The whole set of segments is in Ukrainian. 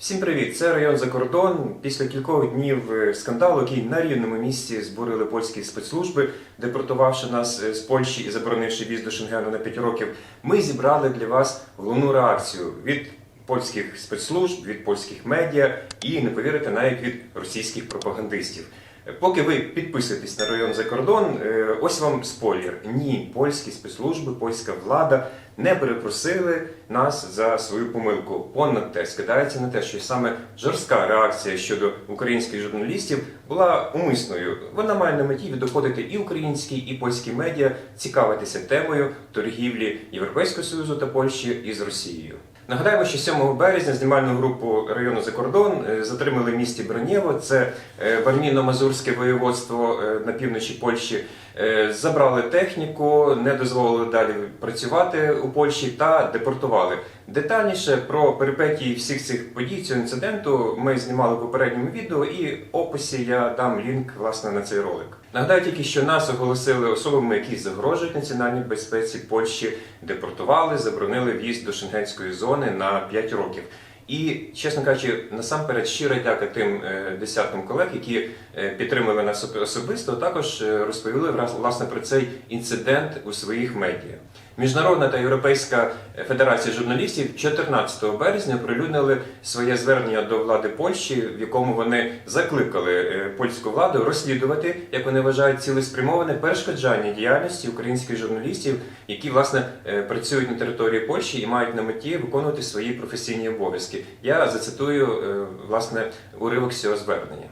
Всім привіт! Це район за кордон. Після кількох днів е, скандалу, який на рівному місці збурили польські спецслужби, депортувавши нас е, з Польщі і заборонивши віз до Шенгену на 5 років, ми зібрали для вас головну реакцію від польських спецслужб, від польських медіа і не повірите навіть від російських пропагандистів. Е, Поки ви підписуєтесь на район за кордон, ось вам спойлер. Ні, польські спецслужби, польська влада не перепросили нас за свою помилку. Понад те скидається на те, що саме жорстка реакція щодо українських журналістів була умисною. Вона має на меті відоходити і українські, і польські медіа, цікавитися темою торгівлі Європейського Союзу та Польщі із Росією. Нагадаємо, що 7 березня знімальну групу району за кордон е, затримали в місті Бронєво. Це е, Барніно-Мазурське воєводство е, на півночі Польщі. Е, Забрали техніку, не дозволили далі працювати у Польщі та депортували. Детальніше про перипетії всіх цих подій цього інциденту ми знімали в попередньому відео, і в описі я дам лінк власне на цей ролик. Нагадаю тільки, що нас оголосили особами, які загрожують національній безпеці Польщі, депортували, заборонили в'їзд до шенгенської зони на 5 років. І, чесно кажучи, насамперед щира дяка тим е, десяткам колег, які е, підтримали нас особисто, також е, розповіли власне про цей інцидент у своїх медіа. Міжнародна та Європейська Федерація журналістів 14 березня оприлюднили своє звернення до влади Польщі, в якому вони закликали е, польську владу розслідувати, як вони вважають, цілеспрямоване перешкоджання діяльності українських журналістів, які власне е, працюють на території Польщі і мають на меті виконувати свої професійні обов'язки. Я зацитую е, власне уривок цього звернення.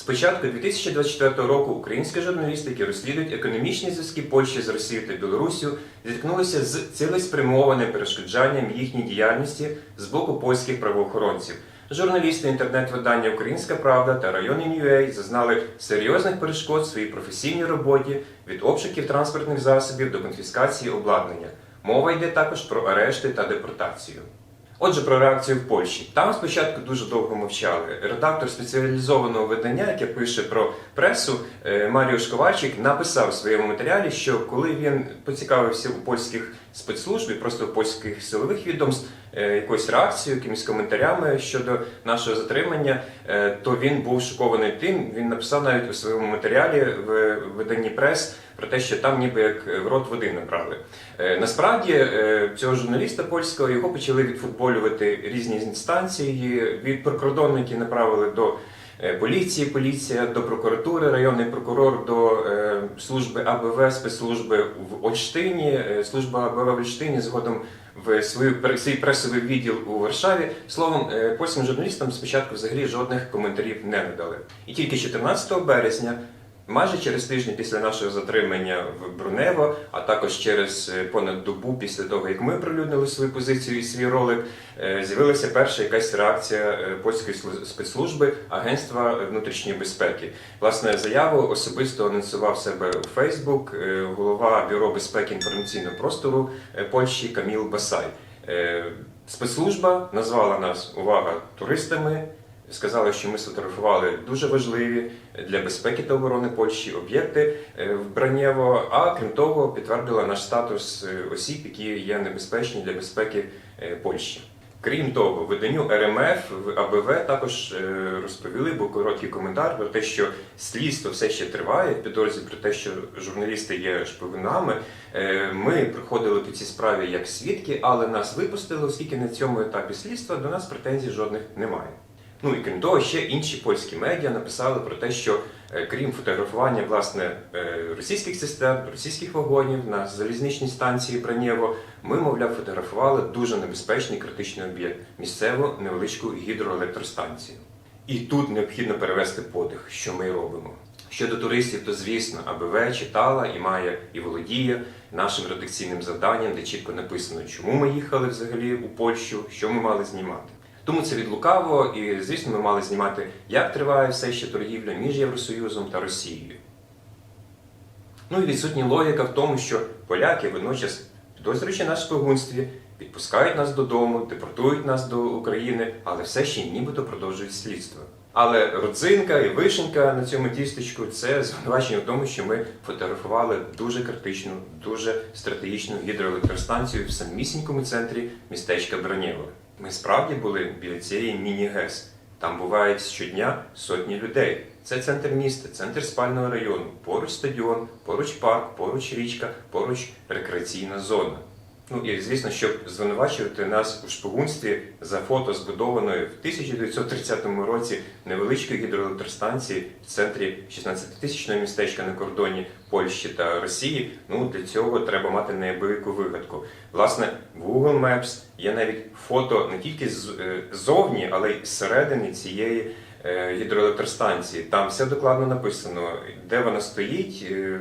З початку 2024 року українські журналісти, які розслідують економічні зв'язки Польщі з Росією та Білоруссю, зіткнулися з цілеспрямованим перешкоджанням їхній діяльності з боку польських правоохоронців. Журналісти інтернет-видання Українська Правда та район Ін'юей зазнали серйозних перешкод в своїй професійній роботі від обшуків транспортних засобів до конфіскації обладнання. Мова йде також про арешти та депортацію. Отже, про реакцію в Польщі. Там спочатку дуже довго мовчали. Редактор спеціалізованого видання, яке пише про пресу, е, Маріуш Ковальчик, написав у своєму матеріалі, що коли він поцікавився у польських спецслужб і просто польських силових відомств е, якоюсь реакцією, якимись коментарями щодо нашого затримання, е, то він був шокований тим. Він написав навіть у своєму матеріалі в виданні прес про те, що там ніби як в рот води набрали. Е, Насправді цього журналіста польського його почали відфутболювати різні інстанції від прикордонників направили до. Е, Поліції, поліція до прокуратури, районний прокурор до е, служби АБВ, спецслужби в Ольштині, е, служба АБВ в Ольштині згодом в свою свій пресовий відділ у Варшаві. Словом, польським журналістам спочатку взагалі жодних коментарів не надали. І тільки 14 березня Майже через тиждень після нашого затримання в Брунево, а також через е, понад добу після того, як ми прилюднили свою позицію і свій ролик, е, з'явилася перша якась реакція е, польської слу- спецслужби Агентства внутрішньої безпеки. Власне, заяву особисто анонсував себе у Фейсбук голова бюро безпеки інформаційного простору Польщі Каміл Басай. Спецслужба назвала нас увага туристами. Сказали, що ми сфотографували дуже важливі для безпеки та оборони Польщі об'єкти е, в Бранєво. А крім того, підтвердила наш статус е, осіб, які є небезпечні для безпеки е, Польщі. Крім того, виданню РМФ в АБВ також розповіли, був короткий коментар про те, що слідство все ще триває, підозрі про те, що журналісти є шпигунами. Ми приходили по цій справі як свідки, але нас випустили, оскільки на цьому етапі слідства до нас претензій жодних немає. Ну і крім того, ще інші польські медіа написали про те, що е, крім фотографування власне е, російських систем, російських вагонів на залізничній станції Бранєво, ми, мовляв, фотографували дуже небезпечний критичний об'єкт місцеву невеличку гідроелектростанцію. І тут необхідно перевести подих, що ми робимо. Щодо туристів, то звісно, АБВ читала і має і володіє нашим редакційним завданням, де чітко написано, чому ми їхали взагалі у Польщу, що ми мали знімати. Тому це відлукаво, і звісно, ми мали знімати, як триває все ще торгівля між Євросоюзом та Росією. Ну і відсутня логіка в тому, що поляки водночас, підозрюючи нас в шпигунстві, підпускають нас додому, депортують нас до України, але все ще нібито продовжують слідство. Але родзинка і вишенька на цьому тістечку це звинувачення в тому, що ми фотографували дуже критичну, дуже стратегічну гідроелектростанцію в самісінькому центрі містечка Бронєво. Ми справді були біля цієї міні-ГЕС. Там бувають щодня сотні людей. Це центр міста, центр спального району, поруч стадіон, поруч парк, поруч річка, поруч рекреаційна зона. Ну і звісно, щоб звинувачувати нас у шпигунстві за фото збудованої в 1930 році невеличкої гідроелектростанції в центрі 16-тисячного містечка на кордоні Польщі та Росії. Ну для цього треба мати неабияку вигадку. Власне, в Google Maps є навіть фото не тільки е, ззовні, але й зсередини цієї е, гідроелектростанції. Там все докладно написано, де вона стоїть, е,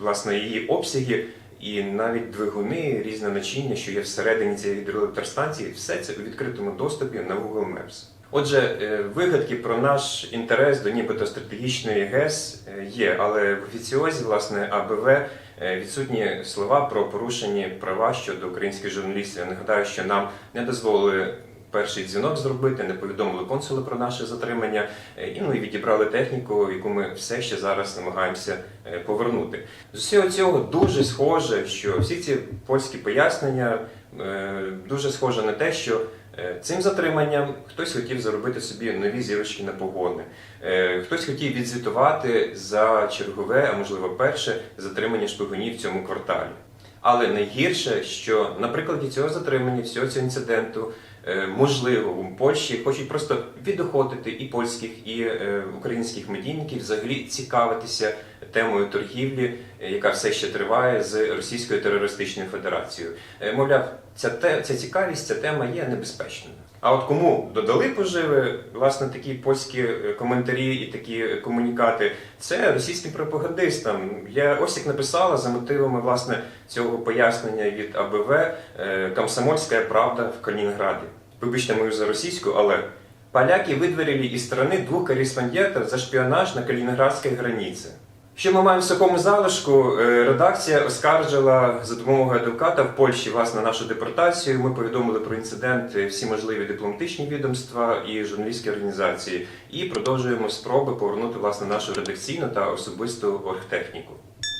власне, її обсяги. І навіть двигуни, різне начиння, що є всередині цієї гідроелектростанції, все це у відкритому доступі на Google Maps. Отже, е, вигадки про наш інтерес до нібито стратегічної ГЕС е, є, але в офіціозі, власне, АБВ е, відсутні слова про порушені права щодо українських журналістів. Я нагадаю, що нам не дозволили перший дзвінок зробити, не повідомили консули про наше затримання, е, і ну і відібрали техніку, яку ми все ще зараз намагаємося е, повернути. З усього цього дуже схоже, що всі ці польські пояснення е, дуже схоже на те, що цим затриманням хтось хотів заробити собі нові зірочки на погони, хтось хотів відзвітувати за чергове, а можливо перше затримання шпигунів в цьому кварталі. Але найгірше, що на прикладі цього затримання, всього цього інциденту, можливо, у Польщі хочуть просто відохотити і польських, і е, українських медійників, взагалі цікавитися темою торгівлі, е, яка все ще триває з Російською терористичною федерацією. Е, Мовляв, ця, те, ця цікавість, ця тема є небезпечною. А от кому додали поживи, власне, такі польські е, коментарі і такі комунікати, це російським пропагандистам. Я ось як написала за мотивами власне цього пояснення від АБВ «Комсомольська правда в Калінінграді. Вибачте мою за російську, але поляки выдворили из страны двух корреспондентов за шпіонаж на калінінградській границі. Що ми маємо в такому залишку? Е, Редакція оскаржила за допомогою адвоката в Польщі власне нашу депортацію. Ми повідомили про інцидент е, всі можливі дипломатичні відомства і журналістські організації, і продовжуємо спроби повернути власне нашу редакційну та особисту оргтехніку.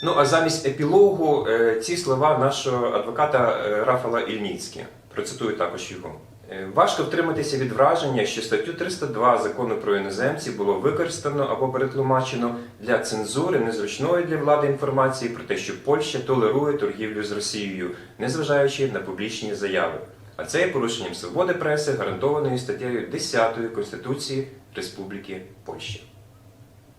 Ну а замість епілогу е, ці слова нашого адвоката Рафала Ільніцькі. Процитую також його. Е, Важко втриматися від враження, що статтю 302 закону про іноземців було використано або перетлумачено для цензури незручної для влади інформації про те, що Польща толерує торгівлю з Росією, незважаючи на публічні заяви. А це є порушенням свободи преси, гарантованої статтею 10 Конституції Республіки Польща.